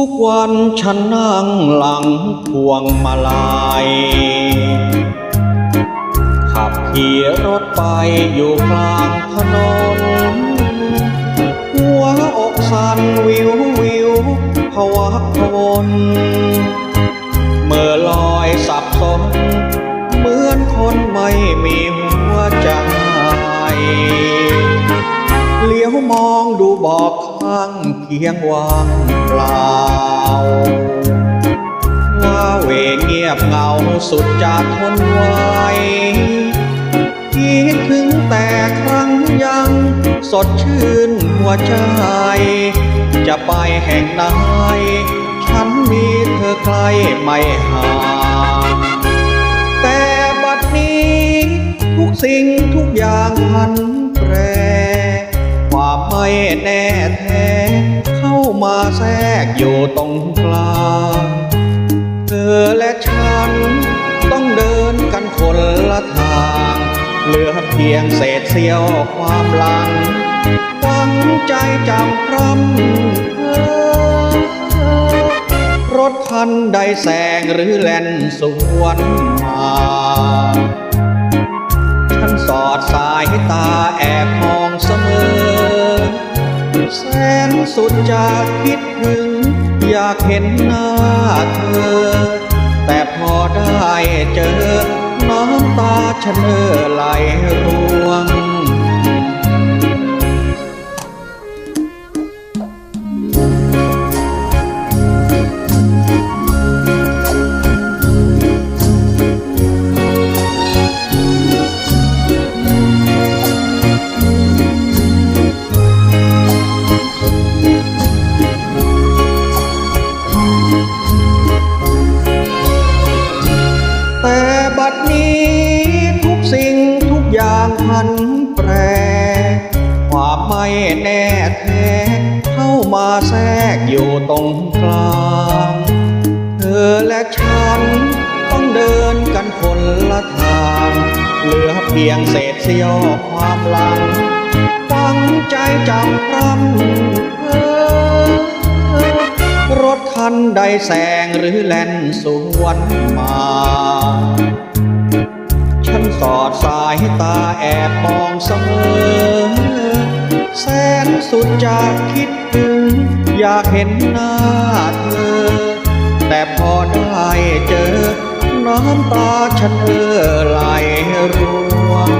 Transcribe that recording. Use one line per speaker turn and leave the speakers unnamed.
ทุกวันฉันนั่งหลังพวงมาลัยขับขี่รถไปอยู่กลางถนน หัวอกสั่นวิววิวพวักพวนเมื่อลอยสับสน เหมือนคนไม่มีหัวใจ เลี้ยวมองดูบอก ข้างเคียงว่างเปล่า ว่าเหวเงียบเหงาสุดจะทนไหวคิดถึงแต่ครั้งยัง สดชื่นหัวใจ จะไปแห่งไหนฉันมีเธอใกล้ไม่ห่างแต่บัดนี้ทุกสิ่งทุกอย่างพันแปร ไม่แน่แท้ เข้ามาแทรกอยู่ตรงกลางเธอและฉัน ต้องเดินกันคนละทาง เหลือเพียงเศษเสี้ยวความหลังหวังใจจำพร่ำเพ้อรถคันใดแซงหรือแล่นสวนมา ฉันสอดสายตาแอบ สุดจะคิดถึง อยากเห็นหน้าเธอ พันแปร ความไม่แน่แท้ เข้ามาแทรกอยู่ตรงกลาง เธอและฉันต้องเดินกันคนละทาง เหลือเพียงเศษเสี้ยวความหลัง ตั้งใจจำพร่ำเพ้อรถคันใดแซงหรือแล่นสวนมา สอดสายตาแอบมองเสมอ แสนสุดจะคิดถึง อยากเห็นหน้าเธอ แต่พอได้เจอ น้ำตาฉันเอ่อไหลร่วง